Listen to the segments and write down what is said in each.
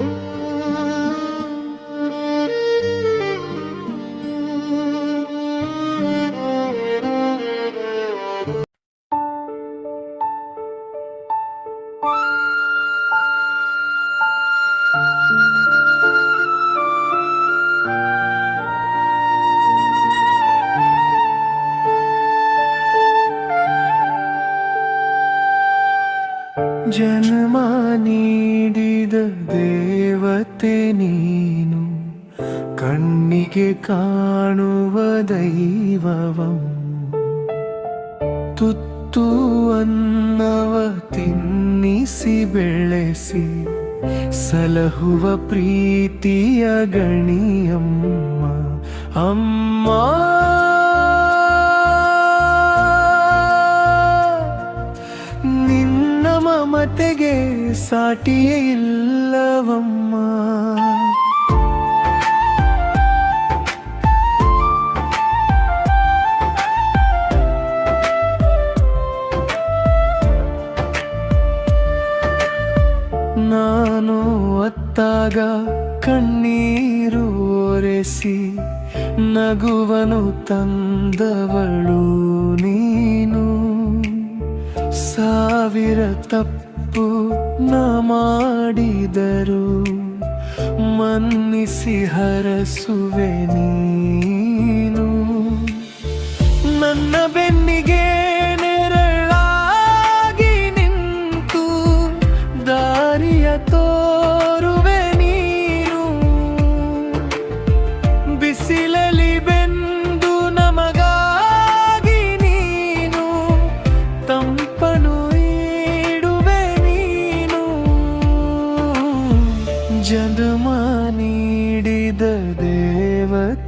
Bye. ಜನ್ಮ ನೀಡಿದ ದೇವತೆ ನೀನು. ಕಣ್ಣಿಗೆ ಕಾಣುವ ದೈವವಂ. ತುತ್ತು ಅನ್ನವ ತಿನ್ನಿಸಿ ಬೆಳೆಸಿ. ಸಲಹುವ ಪ್ರೀತಿಯ ಗಣಿಯಮ್ಮ. ಅಮ್ಮ ಮಮತೆಗೆ ಸಾಟಿಯೇ ಇಲ್ಲವಮ್ಮ. ನಾನು ಒತ್ತಾಗ ಕಣ್ಣೀರು ಒರೆಸಿ ನಗುವನು ತಂದವಳು ನೀನು. ಸಾವಿರ ತಪ್ಪು ನ ಮಾಡಿದರು. ಮನ್ನಿಸಿ ಹರಸುವೆ ನೀನು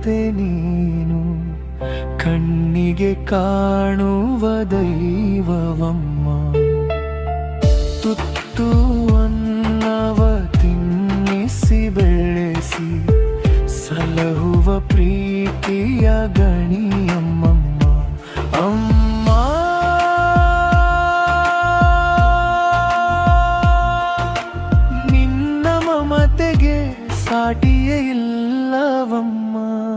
ದೇವತೆ ನೀನು ಕಣ್ಣಿಗೆ ಕಾಣುವ ದೈವವಮ್ಮ. ತುತ್ತು ಅನ್ನವ ತಿನ್ನಿಸಿ ಬೆಳೆಸಿ ಸಲಹುವ ಪ್ರೀತಿಯ ಗಣಿಯಮ್ಮಮ್ಮ. ಅಮ್ಮ! ನಿನ್ನ ಮಮತೆಗೆ ಸಾಟಿಯೇ ಇಲ್ಲವಮ್ಮ.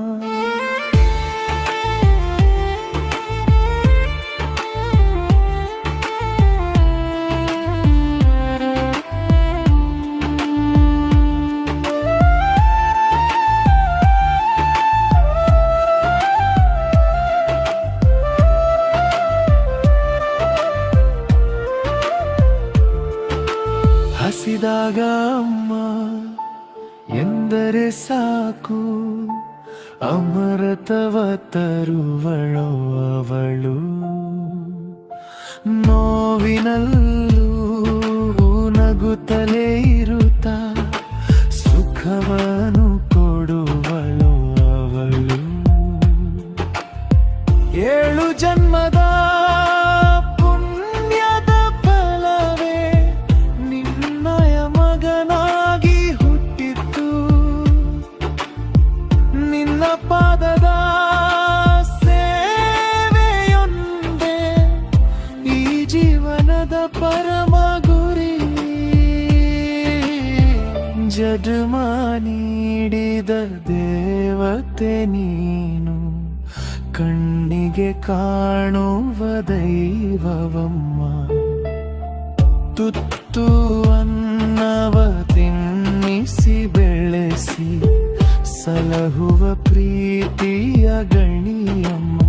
ಹಸಿದಾಗ ಅಮ್ಮ ಎಂದರೆ ಸಾಕು. ಅಮೃತವ ತರುವಳು ಅವಳು. ನೋವಿನಲ್ಲೂ ನಗುತ್ತಲೇ ಇರುತ್ತ ಸುಖವನು ಕೊಡುವಳು ಅವಳು. ಏಳು ಜನ್ಮದ ಜನ್ಮ ನೀಡಿದ ದೇವತೆ ನೀನು ಕಣ್ಣಿಗೆ ಕಾಣುವ ದೈವವಮ್ಮ. ತುತ್ತು ಅನ್ನವ ತಿನ್ನಿಸಿ ಬೆಳೆಸಿ ಸಲಹುವ ಪ್ರೀತಿಯ ಗಣಿಯಮ್ಮ.